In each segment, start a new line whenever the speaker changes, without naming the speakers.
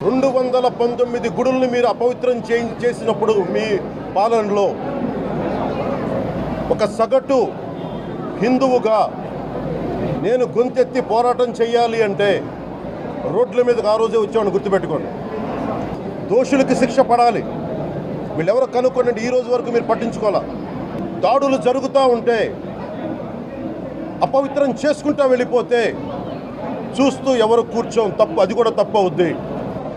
రెండు వందల పంతొమ్మిది గుడుల్ని మీరు అపవిత్రం చే- చేసినప్పుడు మీ పాలనలో ఒక సగటు హిందువుగా నేను గొంతెత్తి పోరాటం చేయాలి అంటే రోడ్ల మీదకి ఆ రోజే వచ్చామని గుర్తుపెట్టుకోండి. దోషులకి శిక్ష పడాలి. వీళ్ళెవరో కనుక్కోండి ఈ రోజు వరకు మీరు పట్టించుకోవాలా? దాడులు జరుగుతూ ఉంటే అపవిత్రం చేసుకుంటా వెళ్ళిపోతే చూస్తూ ఎవరు కూర్చోం తప్పు అది కూడా తప్పు అవుద్ది.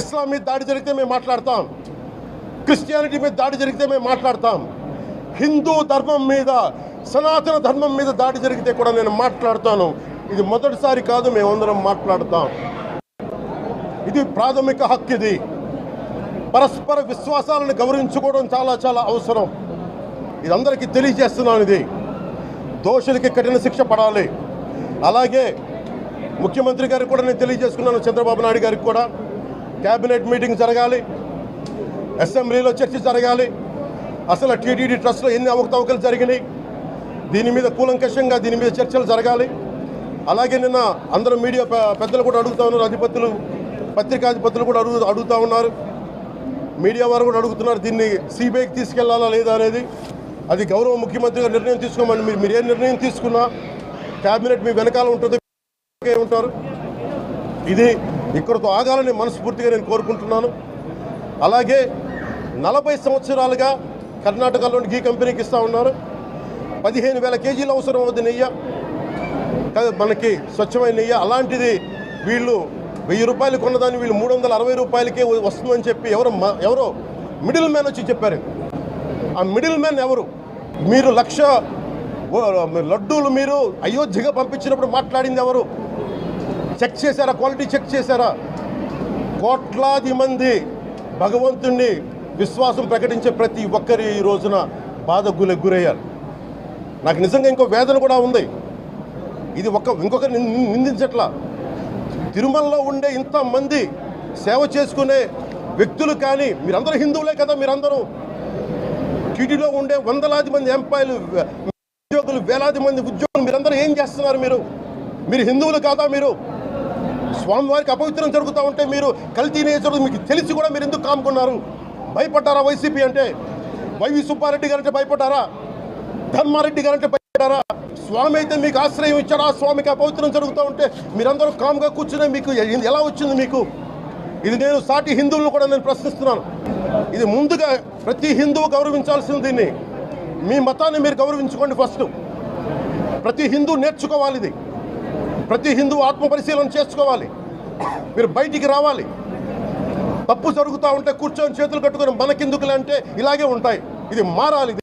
ఇస్లాం మీద దాడి జరిగితే మేము మాట్లాడతాం. క్రిస్టియానిటీ మీద దాడి జరిగితే మేము మాట్లాడతాం. హిందూ ధర్మం మీద సనాతన ధర్మం మీద దాడి జరిగితే కూడా నేను మాట్లాడతాను. ఇది మొదటిసారి కాదు మేమందరం మాట్లాడతాం. ఇది ప్రాథమిక హక్కు ఇది. పరస్పర విశ్వాసాలను గౌరవించుకోవడం చాలా చాలా అవసరం. ఇది అందరికీ తెలియజేస్తున్నాను ఇది. దోషులకి కఠిన శిక్ష పడాలి. అలాగే ముఖ్యమంత్రి గారికి కూడా నేను తెలియజేసుకున్నాను చంద్రబాబు నాయుడు గారికి కూడా. క్యాబినెట్ మీటింగ్ జరగాలి. అసెంబ్లీలో చర్చ జరగాలి. అసలు టీటీడీ ట్రస్ట్లో ఎన్ని అవకతవకలు జరిగినాయి? దీని మీద కూలంకషంగా దీని మీద చర్చలు జరగాలి. అలాగే నిన్న అందరూ మీడియా పెద్దలు కూడా అడుగుతా ఉన్నారు. అధిపతులు పత్రికాధిపతులు కూడా అడుగు అడుగుతూ ఉన్నారు. మీడియా వారు కూడా అడుగుతున్నారు దీన్ని సిబిఐకి తీసుకెళ్ళాలా లేదా అనేది. అది గౌరవ ముఖ్యమంత్రిగా నిర్ణయం తీసుకోమని మీరు మీరు ఏ నిర్ణయం తీసుకున్నా? క్యాబినెట్ మీ వెనకాల ఉంటుంది. ఉంటారు. ఇది ఇక్కడతో ఆగాలని మనస్ఫూర్తిగా నేను కోరుకుంటున్నాను. అలాగే నలభై సంవత్సరాలుగా కర్ణాటకలోని గీ కంపెనీకి ఇస్తూ ఉన్నారు. పదిహేను వేల కేజీలు అవసరం అవుతుంది నెయ్యి. మనకి స్వచ్ఛమైన నెయ్యి. అలాంటిది వీళ్ళు వెయ్యి రూపాయలు కొన్నదాన్ని వీళ్ళు మూడు వందల అరవై రూపాయలకే వస్తుందని చెప్పి ఎవరు ఎవరో మిడిల్ మ్యాన్ వచ్చి చెప్పారు. ఆ మిడిల్ మ్యాన్ ఎవరు? మీరు లక్ష లడ్డూలు మీరు అయోధ్యగా పంపించినప్పుడు మాట్లాడింది ఎవరు? చెక్ చేశారా? క్వాలిటీ చెక్ చేశారా? కోట్లాది మంది భగవంతుణ్ణి విశ్వాసం ప్రకటించే ప్రతి ఒక్కరి ఈ రోజున బాధ గురయ్యారు. నాకు నిజంగా ఇంకో వేదన కూడా ఉంది. ఇది ఒక ఇంకొకరి నిందించట్లా. తిరుమలలో ఉండే ఇంతమంది సేవ చేసుకునే వ్యక్తులు కానీ మీరందరూ హిందువులే కదా మీరందరూ. టీటీలో ఉండే వందలాది మంది ఎంపాయలు ఉద్యోగులు వేలాది మంది ఉద్యోగులు మీరందరూ ఏం చేస్తున్నారు మీరు? మీరు హిందువులు కాదా మీరు? స్వామివారికి అపవిత్రం జరుగుతూ ఉంటే మీరు కల్తీ నేచర్ మీకు తెలిసి కూడా మీరు ఎందుకు కాముకున్నారు? భయపడ్డారా వైసీపీ అంటే? వైవి సుబ్బారెడ్డి గారంటే భయపడ్డారా? ధర్మారెడ్డి గారంటే భయపడ్డారా? స్వామి అయితే మీకు ఆశ్రయం ఇచ్చారా ఆ స్వామికి అపవిత్రం జరుగుతూ ఉంటే మీరందరూ కామ్గా కూర్చునే మీకు ఎలా వచ్చింది మీకు? ఇది నేను సాటి హిందువులను కూడా నేను ప్రశ్నిస్తున్నాను. ఇది ముందుగా ప్రతి హిందువు గౌరవించాల్సింది దీన్ని. మీ మతాన్ని మీరు గౌరవించుకోండి ఫస్ట్. ప్రతి హిందూ నేర్చుకోవాలి ఇది. ప్రతి హిందూ ఆత్మ పరిశీలన చేసుకోవాలి. మీరు బయటికి రావాలి. తప్పు జరుగుతూ ఉంటే కూర్చొని చేతులు కట్టుకొని మనకెందుకులే అంటే ఇలాగే ఉంటాయి. ఇది మారాలి.